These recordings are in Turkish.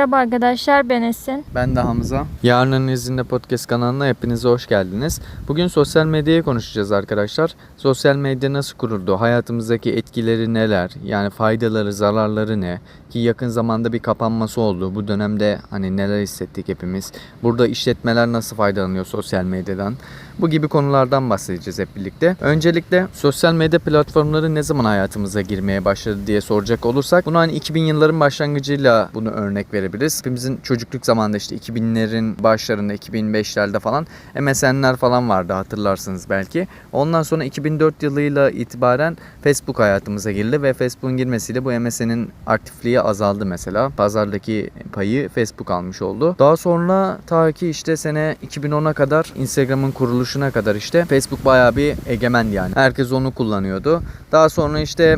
Merhaba arkadaşlar ben Esin. Ben de Hamza. Yarının izinde podcast kanalına hepinize hoş geldiniz. Bugün sosyal medyayı konuşacağız arkadaşlar. Sosyal medya nasıl kuruldu? Hayatımızdaki etkileri neler? Yani faydaları, zararları ne? Ki yakın zamanda bir kapanması oldu. Bu dönemde hani neler hissettik hepimiz? Burada işletmeler nasıl faydalanıyor sosyal medyadan? Bu gibi konulardan bahsedeceğiz hep birlikte. Öncelikle sosyal medya platformları ne zaman hayatımıza girmeye başladı diye soracak olursak bunu hani 2000 yılların başlangıcıyla bunu örnek verebiliriz. Hepimizin çocukluk zamanında işte 2000'lerin başlarında 2005'lerde falan MSN'ler falan vardı hatırlarsınız belki. Ondan sonra 2004 yılıyla itibaren Facebook hayatımıza girdi ve Facebook'un girmesiyle bu MSN'in aktifliği azaldı mesela. Pazardaki payı Facebook almış oldu. Daha sonra ta ki işte sene 2010'a kadar Instagram'ın kuruluşuna kadar işte Facebook bayağı bir egemendi yani. Herkes onu kullanıyordu. Daha sonra işte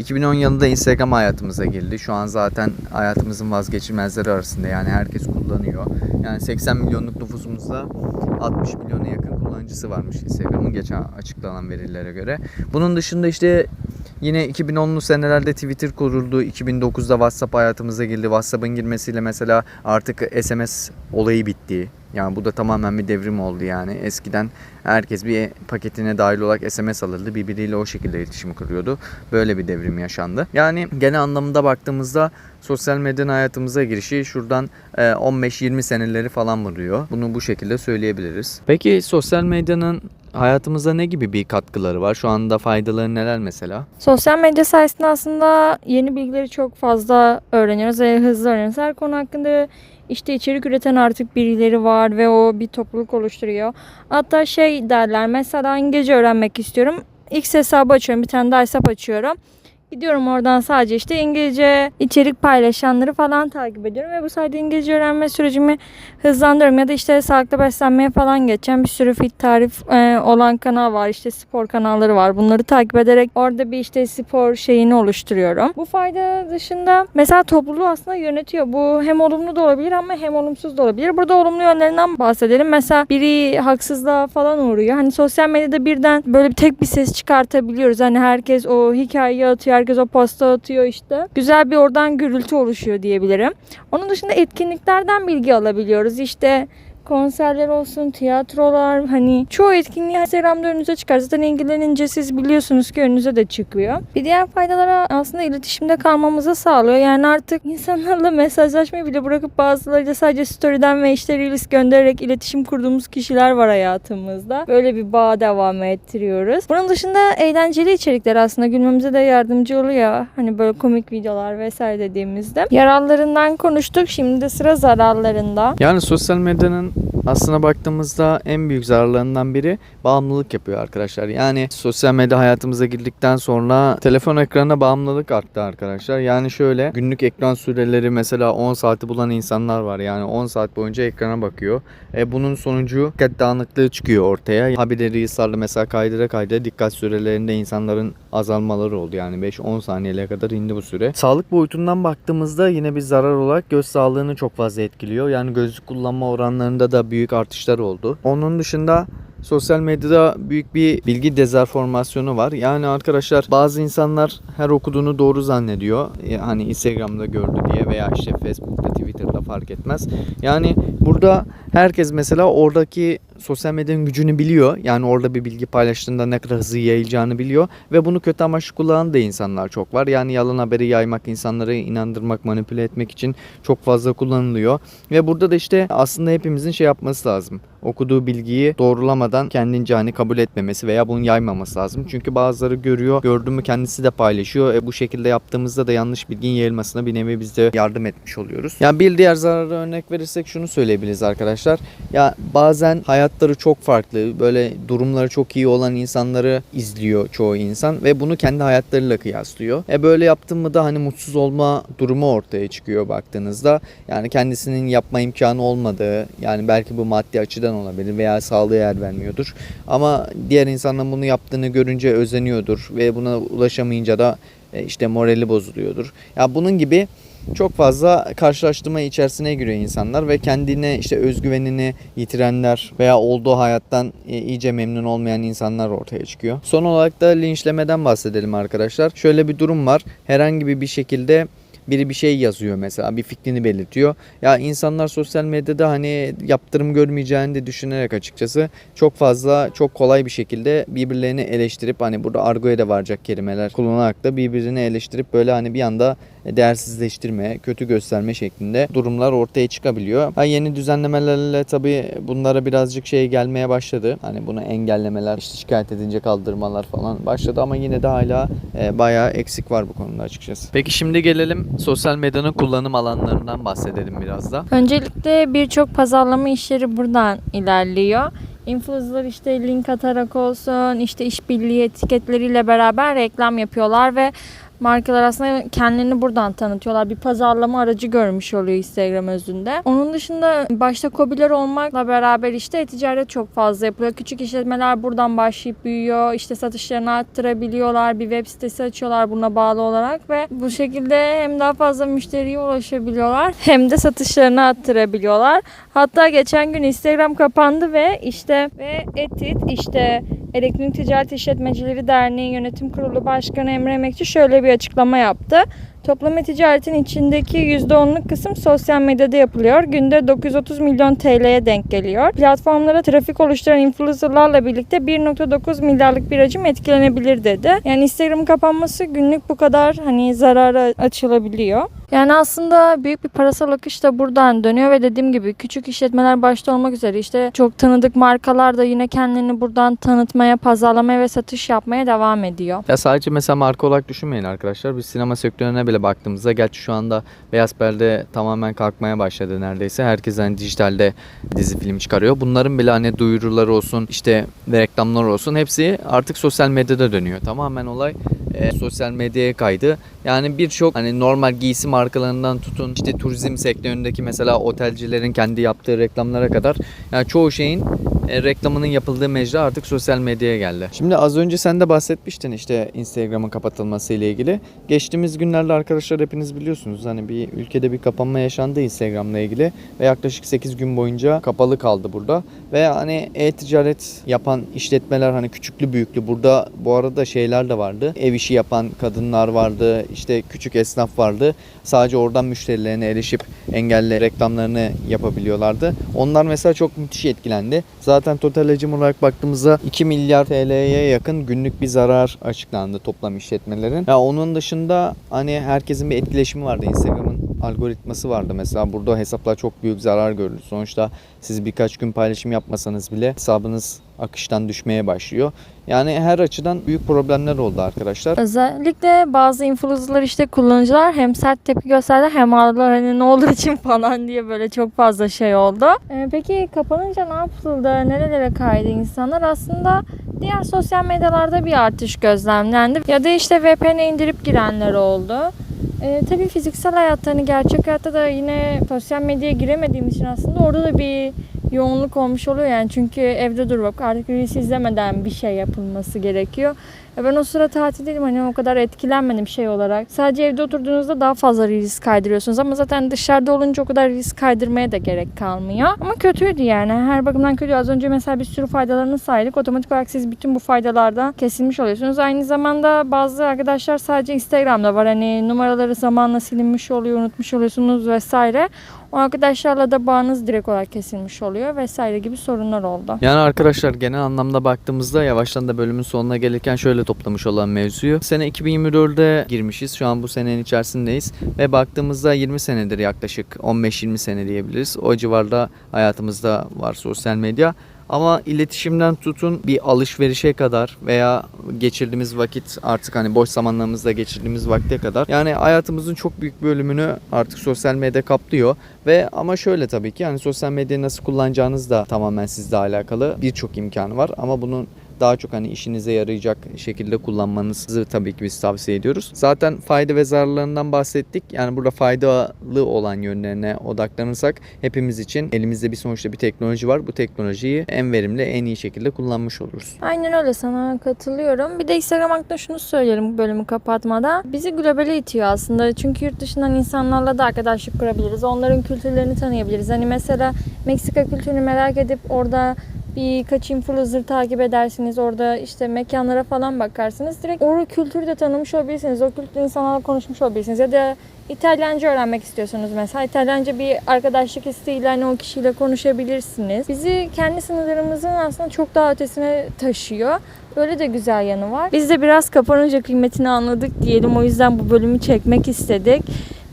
2010 yılında Instagram hayatımıza girdi. Şu an zaten hayatımızın vazgeçilmezleri arasında yani herkes kullanıyor. Yani 80 milyonluk nüfusumuzda 60 milyona yakın kullanıcısı varmış Instagram'ın geçen açıklanan verilere göre. Bunun dışında işte Yine 2010'lu senelerde Twitter kuruldu. 2009'da WhatsApp hayatımıza girdi. WhatsApp'ın girmesiyle mesela artık SMS olayı bitti. Yani bu da tamamen bir devrim oldu yani. Eskiden herkes bir paketine dahil olarak SMS alırdı. Birbiriyle o şekilde iletişim kuruyordu. Böyle bir devrim yaşandı. Yani genel anlamında baktığımızda sosyal medyanın hayatımıza girişi şuradan e, 15-20 seneleri falan vuruyor. Bunu bu şekilde söyleyebiliriz. Peki sosyal medyanın hayatımıza ne gibi bir katkıları var? Şu anda faydaları neler mesela? Sosyal medya sayesinde aslında yeni bilgileri çok fazla öğreniyoruz ve hızlı öğreniyoruz. Her konu hakkında işte içerik üreten artık birileri var ve o bir topluluk oluşturuyor. Hatta şey derler mesela İngilizce öğrenmek istiyorum. X hesabı açıyorum bir tane daha hesap açıyorum. Gidiyorum oradan sadece işte İngilizce içerik paylaşanları falan takip ediyorum ve bu sayede İngilizce öğrenme sürecimi hızlandırıyorum ya da işte sağlıklı beslenmeye falan geçen bir sürü fit tarif e, olan kanal var işte spor kanalları var bunları takip ederek orada bir işte spor şeyini oluşturuyorum. Bu fayda dışında mesela topluluğu aslında yönetiyor. Bu hem olumlu da olabilir ama hem olumsuz da olabilir. Burada olumlu yönlerinden bahsedelim. Mesela biri haksızlığa falan uğruyor. Hani sosyal medyada birden böyle tek bir ses çıkartabiliyoruz. Hani herkes o hikayeyi atıyor, herkes o posta atıyor işte. Güzel bir oradan gürültü oluşuyor diyebilirim. Onun dışında etkinliklerden bilgi alabiliyoruz. İşte konserler olsun, tiyatrolar hani çoğu etkinliği Instagram'da önünüze çıkar. Zaten ilgilenince siz biliyorsunuz ki önünüze de çıkıyor. Bir diğer faydaları aslında iletişimde kalmamızı sağlıyor. Yani artık insanlarla mesajlaşmayı bile bırakıp bazılarıyla sadece story'den ve işte reels göndererek iletişim kurduğumuz kişiler var hayatımızda. Böyle bir bağ devam ettiriyoruz. Bunun dışında eğlenceli içerikler aslında gülmemize de yardımcı oluyor. Hani böyle komik videolar vesaire dediğimizde. Yararlarından konuştuk. Şimdi de sıra zararlarında. Yani sosyal medyanın aslına baktığımızda en büyük zararlarından biri bağımlılık yapıyor arkadaşlar. Yani sosyal medya hayatımıza girdikten sonra telefon ekranına bağımlılık arttı arkadaşlar. Yani şöyle günlük ekran süreleri mesela 10 saati bulan insanlar var. Yani 10 saat boyunca ekrana bakıyor. E bunun sonucu dikkat dağınıklığı çıkıyor ortaya. Haberleri ısrarla mesela kaydıra kaydıra dikkat sürelerinde insanların azalmaları oldu. Yani 5-10 saniyeye kadar indi bu süre. Sağlık boyutundan baktığımızda yine bir zarar olarak göz sağlığını çok fazla etkiliyor. Yani gözlük kullanma oranlarında da büyük artışlar oldu. Onun dışında Sosyal medyada büyük bir bilgi dezenformasyonu var. Yani arkadaşlar bazı insanlar her okuduğunu doğru zannediyor. E, Hani Instagram'da gördü diye veya işte Facebook'ta, Twitter'da fark etmez. Yani burada herkes mesela oradaki sosyal medyanın gücünü biliyor. Yani orada bir bilgi paylaştığında ne kadar hızlı yayılacağını biliyor. Ve bunu kötü amaçlı kullanan da insanlar çok var. Yani yalan haberi yaymak, insanları inandırmak, manipüle etmek için çok fazla kullanılıyor. Ve burada da işte aslında hepimizin şey yapması lazım. Okuduğu bilgiyi doğrulamadan kendince hani kabul etmemesi veya bunu yaymaması lazım. Çünkü bazıları görüyor, gördü mü kendisi de paylaşıyor. E bu şekilde yaptığımızda da yanlış bilginin yayılmasına bir nevi biz de yardım etmiş oluyoruz. Yani bir diğer zarara örnek verirsek şunu söyleyebiliriz arkadaşlar. Ya bazen hayatları çok farklı, böyle durumları çok iyi olan insanları izliyor çoğu insan ve bunu kendi hayatlarıyla kıyaslıyor. E böyle yaptın mı da hani mutsuz olma durumu ortaya çıkıyor baktığınızda. Yani kendisinin yapma imkanı olmadığı, yani belki bu maddi açıdan olabilir veya sağlığı yer vermiyordur. Ama diğer insanların bunu yaptığını görünce özeniyordur ve buna ulaşamayınca da e, işte morali bozuluyordur. Ya bunun gibi çok fazla karşılaştırma içerisine giriyor insanlar ve kendine işte özgüvenini yitirenler veya olduğu hayattan e, iyice memnun olmayan insanlar ortaya çıkıyor. Son olarak da linçlemeden bahsedelim arkadaşlar. Şöyle bir durum var. Herhangi bir şekilde biri bir şey yazıyor mesela bir fikrini belirtiyor. Ya insanlar sosyal medyada hani yaptırım görmeyeceğini de düşünerek açıkçası çok fazla çok kolay bir şekilde birbirlerini eleştirip hani burada argoya da varacak kelimeler kullanarak da birbirini eleştirip böyle hani bir anda değersizleştirme, kötü gösterme şeklinde durumlar ortaya çıkabiliyor. Ha, yeni düzenlemelerle tabii bunlara birazcık şey gelmeye başladı. Hani bunu engellemeler, işte şikayet edince kaldırmalar falan başladı ama yine de hala e, bayağı eksik var bu konuda açıkçası. Peki şimdi gelelim sosyal medyanın kullanım alanlarından bahsedelim biraz da. Öncelikle birçok pazarlama işleri buradan ilerliyor. Influencer işte link atarak olsun, işte işbirliği etiketleriyle beraber reklam yapıyorlar ve markalar aslında kendilerini buradan tanıtıyorlar. Bir pazarlama aracı görmüş oluyor Instagram özünde. Onun dışında başta kobiler olmakla beraber işte ticaret çok fazla yapılıyor. Küçük işletmeler buradan başlayıp büyüyor. İşte satışlarını arttırabiliyorlar. Bir web sitesi açıyorlar buna bağlı olarak ve bu şekilde hem daha fazla müşteriye ulaşabiliyorlar hem de satışlarını arttırabiliyorlar. Hatta geçen gün Instagram kapandı ve işte ve Etit işte Elektronik Ticaret İşletmecileri Derneği Yönetim Kurulu Başkanı Emre Emekçi şöyle bir açıklama yaptı. Toplama ticaretin içindeki %10'luk kısım sosyal medyada yapılıyor. Günde 930 milyon TL'ye denk geliyor. Platformlara trafik oluşturan influencerlarla birlikte 1.9 milyarlık bir hacim etkilenebilir dedi. Yani Instagram'ın kapanması günlük bu kadar hani zarara açılabiliyor. Yani aslında büyük bir parasal akış da buradan dönüyor ve dediğim gibi küçük işletmeler başta olmak üzere işte çok tanıdık markalar da yine kendini buradan tanıtmaya, pazarlamaya ve satış yapmaya devam ediyor. Ya sadece mesela marka olarak düşünmeyin arkadaşlar. Biz sinema sektörüne bile baktığımızda gerçi şu anda beyaz perde tamamen kalkmaya başladı neredeyse. Herkes hani dijitalde dizi film çıkarıyor. Bunların bile hani duyuruları olsun işte reklamlar olsun hepsi artık sosyal medyada dönüyor. Tamamen olay e, sosyal medyaya kaydı. Yani birçok hani normal giysi markalarından tutun işte turizm sektöründeki mesela otelcilerin kendi yaptığı reklamlara kadar yani çoğu şeyin e, reklamının yapıldığı mecra artık sosyal medyaya geldi. Şimdi az önce sen de bahsetmiştin işte Instagram'ın kapatılması ile ilgili. Geçtiğimiz günlerde arkadaşlar hepiniz biliyorsunuz hani bir ülkede bir kapanma yaşandı Instagram'la ilgili ve yaklaşık 8 gün boyunca kapalı kaldı burada. Ve hani e-ticaret yapan işletmeler hani küçüklü büyüklü burada bu arada şeyler de vardı. Ev işi yapan kadınlar vardı, işte küçük esnaf vardı. Sadece oradan müşterilerine erişip engelli reklamlarını yapabiliyorlardı. Onlar mesela çok müthiş etkilendi. Zaten total hacim olarak baktığımızda 2 milyar TL'ye yakın günlük bir zarar açıklandı toplam işletmelerin. Ya onun dışında hani herkesin bir etkileşimi vardı. Instagram'ın algoritması vardı. Mesela burada hesaplar çok büyük zarar gördü. Sonuçta siz birkaç gün paylaşım yapmasanız bile hesabınız akıştan düşmeye başlıyor. Yani her açıdan büyük problemler oldu arkadaşlar. Özellikle bazı influencerlar işte kullanıcılar hem sert tepki gösterdi hem ağladılar hani ne olur için falan diye böyle çok fazla şey oldu. Ee, peki kapanınca ne yapıldı? Nerelere kaydı insanlar? Aslında diğer sosyal medyalarda bir artış gözlemlendi. Ya da işte VPN'e indirip girenler oldu. Ee, tabii fiziksel hayatta hani gerçek hayatta da yine sosyal medyaya giremediğim için aslında orada da bir yoğunluk olmuş oluyor yani çünkü evde dur bak artık Reels izlemeden bir şey yapılması gerekiyor. Ben o sıra tatildeydim hani o kadar etkilenmedim şey olarak. Sadece evde oturduğunuzda daha fazla Reels kaydırıyorsunuz ama zaten dışarıda olunca o kadar Reels kaydırmaya da gerek kalmıyor. Ama kötüydü yani her bakımdan kötü. Az önce mesela bir sürü faydalarını saydık. Otomatik olarak siz bütün bu faydalardan kesilmiş oluyorsunuz. Aynı zamanda bazı arkadaşlar sadece Instagram'da var. Hani numaraları zamanla silinmiş oluyor, unutmuş oluyorsunuz vesaire. O arkadaşlarla da bağınız direkt olarak kesilmiş oluyor vesaire gibi sorunlar oldu. Yani arkadaşlar genel anlamda baktığımızda yavaştan da bölümün sonuna gelirken şöyle toplamış olan mevzuyu. Sene 2024'e girmişiz. Şu an bu senenin içerisindeyiz. Ve baktığımızda 20 senedir yaklaşık 15-20 sene diyebiliriz. O civarda hayatımızda var sosyal medya. Ama iletişimden tutun bir alışverişe kadar veya geçirdiğimiz vakit artık hani boş zamanlarımızda geçirdiğimiz vakte kadar yani hayatımızın çok büyük bölümünü artık sosyal medya kaplıyor ve ama şöyle tabii ki yani sosyal medyayı nasıl kullanacağınız da tamamen sizle alakalı birçok imkanı var ama bunun daha çok hani işinize yarayacak şekilde kullanmanızı tabii ki biz tavsiye ediyoruz. Zaten fayda ve zararlarından bahsettik. Yani burada faydalı olan yönlerine odaklanırsak hepimiz için elimizde bir sonuçta bir teknoloji var. Bu teknolojiyi en verimli, en iyi şekilde kullanmış oluruz. Aynen öyle sana katılıyorum. Bir de Instagram hakkında şunu söyleyelim bu bölümü kapatmadan. Bizi globale itiyor aslında. Çünkü yurt dışından insanlarla da arkadaşlık kurabiliriz. Onların kültürlerini tanıyabiliriz. Hani mesela Meksika kültürünü merak edip orada birkaç influencer takip edersiniz. Orada işte mekanlara falan bakarsınız. Direkt o kültürü de tanımış olabilirsiniz. O kültür insanlarla konuşmuş olabilirsiniz. Ya da İtalyanca öğrenmek istiyorsunuz mesela. İtalyanca bir arkadaşlık isteğiyle hani o kişiyle konuşabilirsiniz. Bizi kendi sınırlarımızın aslında çok daha ötesine taşıyor. Böyle de güzel yanı var. Biz de biraz kapanınca kıymetini anladık diyelim. O yüzden bu bölümü çekmek istedik.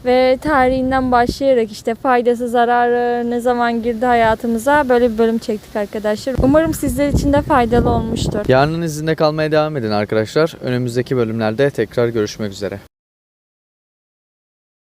Ve tarihinden başlayarak işte faydası zararı ne zaman girdi hayatımıza böyle bir bölüm çektik arkadaşlar. Umarım sizler için de faydalı olmuştur. Yarının izinde kalmaya devam edin arkadaşlar. Önümüzdeki bölümlerde tekrar görüşmek üzere.